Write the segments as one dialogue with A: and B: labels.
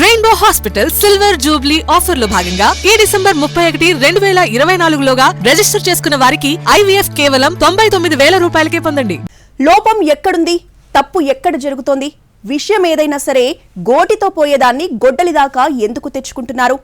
A: Rainbow Hospital silver Jubilee ఆఫర్లో భాగంగా ఈ డిసెంబర్ ముప్పై ఒకటి రెండు వేల ఇరవై నాలుగులోగా రిజిస్టర్ చేసుకున్న వారికి ఐవీఎఫ్ కేవలం తొంభై తొమ్మిది వేల రూపాయలకే పొందండి.
B: లోపం ఎక్కడుంది? తప్పు ఎక్కడ జరుగుతోంది? విషయం ఏదైనా సరే గోటితో పోయేదాన్ని గొడ్డలి దాకా ఎందుకు తెచ్చుకుంటున్నారు?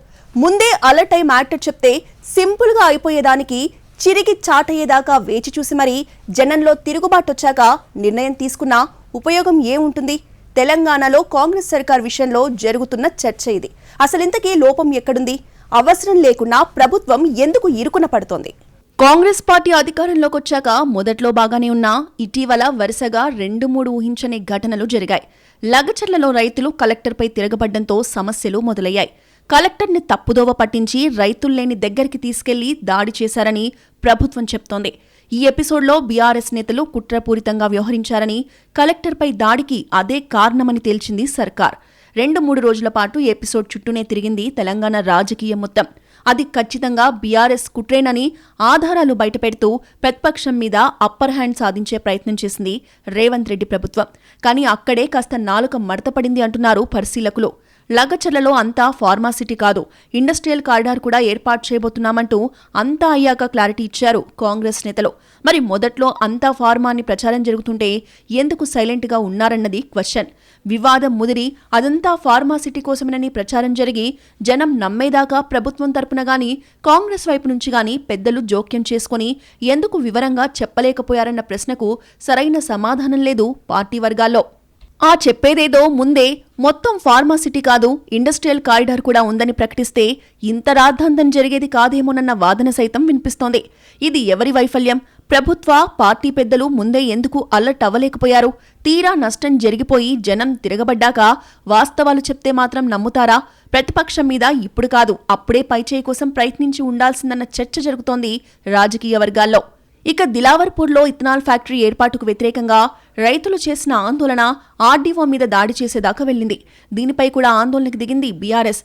B: ముందే అలర్ట్ అయి మ్యాటర్ చెప్తే సింపుల్గా అయిపోయేదానికి చిరిగి చాటయ్యేదాకా వేచి చూసి మరీ జనంలో తిరుగుబాటు వచ్చాక నిర్ణయం తీసుకున్నా ఉపయోగం ఏముంటుంది? తెలంగాణలో కాంగ్రెస్ సర్కార్ విషయంలో జరుగుతున్న చర్చ ఇది. అసలింతకీ లోపం ఎక్కడుంది? అవసరం లేకున్నా ప్రభుత్వం ఎందుకు ఇరుకున పడుతోంది? కాంగ్రెస్ పార్టీ అధికారంలోకి వచ్చాక మొదట్లో బాగానే ఉన్నా ఇటీవల వరుసగా రెండు మూడు ఊహించని ఘటనలు జరిగాయి. లగచర్లలో రైతులు కలెక్టర్పై తిరగబడ్డంతో సమస్యలు మొదలయ్యాయి. కలెక్టర్ని తప్పుదోవ పట్టించి రైతుల్లేని దగ్గరికి తీసుకెళ్ళి దాడి చేశారని ప్రభుత్వం చెప్తోంది. ఈ ఎపిసోడ్లో బీఆర్ఎస్ నేతలు కుట్రపూరితంగా వ్యవహరించారని కలెక్టర్పై దాడికి అదే కారణమని తేల్చింది సర్కార్. రెండు మూడు రోజుల పాటు ఎపిసోడ్ చుట్టూనే తిరిగింది తెలంగాణ రాజకీయం మొత్తం. అది ఖచ్చితంగా బీఆర్ఎస్ కుట్రేనని ఆధారాలు బయటపెడుతూ ప్రతిపక్షం మీద అప్పర్ హ్యాండ్ సాధించే ప్రయత్నం చేసింది రేవంత్ రెడ్డి ప్రభుత్వం. కానీ అక్కడే కాస్త నాలుక మడతపడింది అంటున్నారు పరిశీలకులు. లగచర్లలో అంతా ఫార్మాసిటీ కాదు. ఇండస్ట్రియల్ కారిడార్ కూడా ఏర్పాటు చేయబోతున్నామంటూ అంతా అయ్యాక క్లారిటీ ఇచ్చారు కాంగ్రెస్ నేతలు. మరి మొదట్లో అంతా ఫార్మాన్ని ప్రచారం జరుగుతుంటే ఎందుకు సైలెంట్గా ఉన్నారన్నది క్వశ్చన్. వివాదం ముదిరి అదంతా ఫార్మాసిటీ కోసమేనని ప్రచారం జరిగి జనం నమ్మేదాకా ప్రభుత్వం తరపున గాని కాంగ్రెస్ వైపు నుంచి గాని పెద్దలు జోక్యం చేసుకుని ఎందుకు వివరంగా చెప్పలేకపోయారన్న ప్రశ్నకు సరైన సమాధానం లేదు పార్టీ వర్గాల్లో. ఆ చెప్పేదేదో ముందే మొత్తం ఫార్మాసిటీ కాదు ఇండస్ట్రియల్ కారిడార్ కూడా ఉందని ప్రకటిస్తే ఇంత రాద్ధాంతం జరిగేది కాదేమోనన్న వాదన సైతం వినిపిస్తోంది. ఇది ఎవరి వైఫల్యం? ప్రభుత్వ పార్టీ పెద్దలు ముందే ఎందుకు అలర్ట్ అవ్వలేకపోయారు? తీరా నష్టం జరిగిపోయి జనం తిరగబడ్డాక వాస్తవాలు చెప్తే మాత్రం నమ్ముతారా? ప్రతిపక్షం మీద ఇప్పుడు కాదు అప్పుడే పైచేయి కోసం ప్రయత్నించి ఉండాల్సిందన్న చర్చ జరుగుతోంది రాజకీయ వర్గాల్లో. ఇక దిలావర్పూర్లో ఇథనాల్ ఫ్యాక్టరీ ఏర్పాటుకు వ్యతిరేకంగా రైతులు చేసిన ఆందోళన ఆర్డీఓ మీద దాడి చేసేదాకా వెళ్ళింది. దీనిపై కూడా ఆందోళనకు దిగింది బీఆర్ఎస్.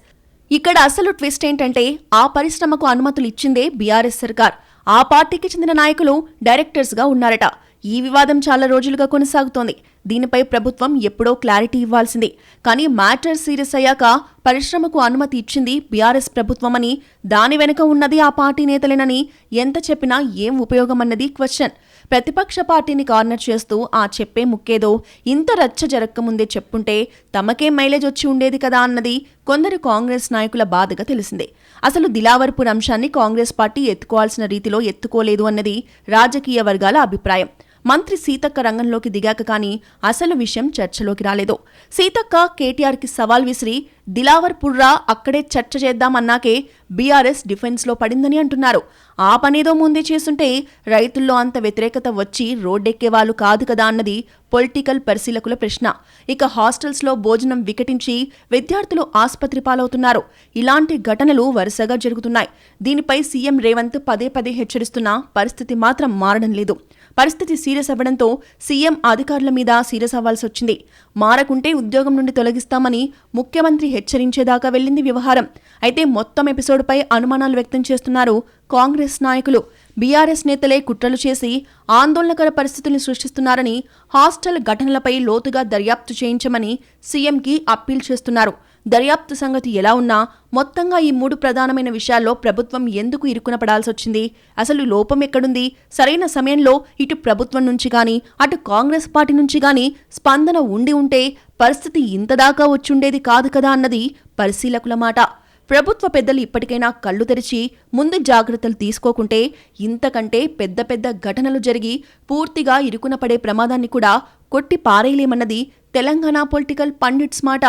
B: ఇక్కడ అసలు ట్విస్ట్ ఏంటంటే ఆ పరిశ్రమకు అనుమతులు ఇచ్చిందే బీఆర్ఎస్ సర్కార్. ఆ పార్టీకి చెందిన నాయకులు డైరెక్టర్స్గా ఉన్నారట. ఈ వివాదం చాలా రోజులుగా కొనసాగుతోంది. దీనిపై ప్రభుత్వం ఎప్పుడో క్లారిటీ ఇవ్వాల్సింది. కానీ మ్యాటర్ సీరియస్ అయ్యాక పరిశ్రమకు అనుమతి ఇచ్చింది బీఆర్ఎస్ ప్రభుత్వమని దాని వెనుక ఉన్నది ఆ పార్టీ నేతలేనని ఎంత చెప్పినా ఏం ఉపయోగమన్నది క్వశ్చన్. ప్రతిపక్ష పార్టీని కార్నర్ చేస్తూ ఆ చెప్పే ముక్కేదో ఇంత రచ్చ జరక్కముందే చెప్పుంటే తమకే మైలేజ్ వచ్చి ఉండేది కదా అన్నది కొందరు కాంగ్రెస్ నాయకుల బాధగా తెలిసిందే. అసలు దిలావర్పూర్ అంశాన్ని కాంగ్రెస్ పార్టీ ఎత్తుకోవాల్సిన రీతిలో ఎత్తుకోలేదు అన్నది రాజకీయ వర్గాల అభిప్రాయం. మంత్రి సీతక్క రంగంలోకి దిగాక కానీ అసలు విషయం చర్చలోకి రాలేదు. సీతక్క కేటీఆర్కి సవాల్ విసిరి దిలావర్ పుర్రా అక్కడే చర్చ చేద్దామన్నాకే బీఆర్ఎస్ డిఫెన్స్లో పడిందని అంటున్నారు. ఆ పనేదో ముందే చేస్తుంటే రైతుల్లో అంత వ్యతిరేకత వచ్చి రోడ్డెక్కేవాళ్ళు కాదు కదా అన్నది పొలిటికల్ పరిశీలకుల ప్రశ్న. ఇక హాస్టల్స్లో భోజనం వికటించి విద్యార్థులు ఆసుపత్రి పాలవుతున్నారు. ఇలాంటి ఘటనలు వరుసగా జరుగుతున్నాయి. దీనిపై సీఎం రేవంత్ పదే పదే హెచ్చరిస్తున్నా పరిస్థితి మాత్రం మారడం లేదు. పరిస్థితి సీరియస్ అవ్వడంతో సీఎం అధికారుల మీద సీరియస్ అవ్వాల్సి వచ్చింది. మారకుంటే ఉద్యోగం నుండి తొలగిస్తామని ముఖ్యమంత్రి హెచ్చరించేదాకా వెళ్ళింది వ్యవహారం. అయితే మొత్తం ఎపిసోడ్పై అనుమానాలు వ్యక్తం చేస్తున్నారు కాంగ్రెస్ నాయకులు. బీఆర్ఎస్ నేతలే కుట్రలు చేసి ఆందోళనకర పరిస్థితుల్ని సృష్టిస్తున్నారని హాస్టల్ ఘటనలపై లోతుగా దర్యాప్తు చేయించమని సీఎంకి అప్పీల్ చేస్తున్నారు. దర్యాప్తు సంగతి ఎలా ఉన్నా మొత్తంగా ఈ మూడు ప్రధానమైన విషయాల్లో ప్రభుత్వం ఎందుకు ఇరుకున పడాల్సి వచ్చింది అసలు లోపం ఎక్కడుంది? సరైన సమయంలో ఇటు ప్రభుత్వం నుంచి కానీ అటు కాంగ్రెస్ పార్టీ నుంచి కానీ స్పందన ఉండి ఉంటే పరిస్థితి ఇంతదాకా వచ్చుండేది కాదు కదా అన్నది పరిశీలకుల మాట. ప్రభుత్వ పెద్దలు ఇప్పటికైనా కళ్ళు తెరిచి ముందు జాగ్రత్తలు తీసుకోకుంటే ఇంతకంటే పెద్ద పెద్ద ఘటనలు జరిగి పూర్తిగా ఇరుకున పడే ప్రమాదాన్ని కూడా కొట్టి పారేయలేమన్నది తెలంగాణ పొలిటికల్ పండిట్స్ మాట.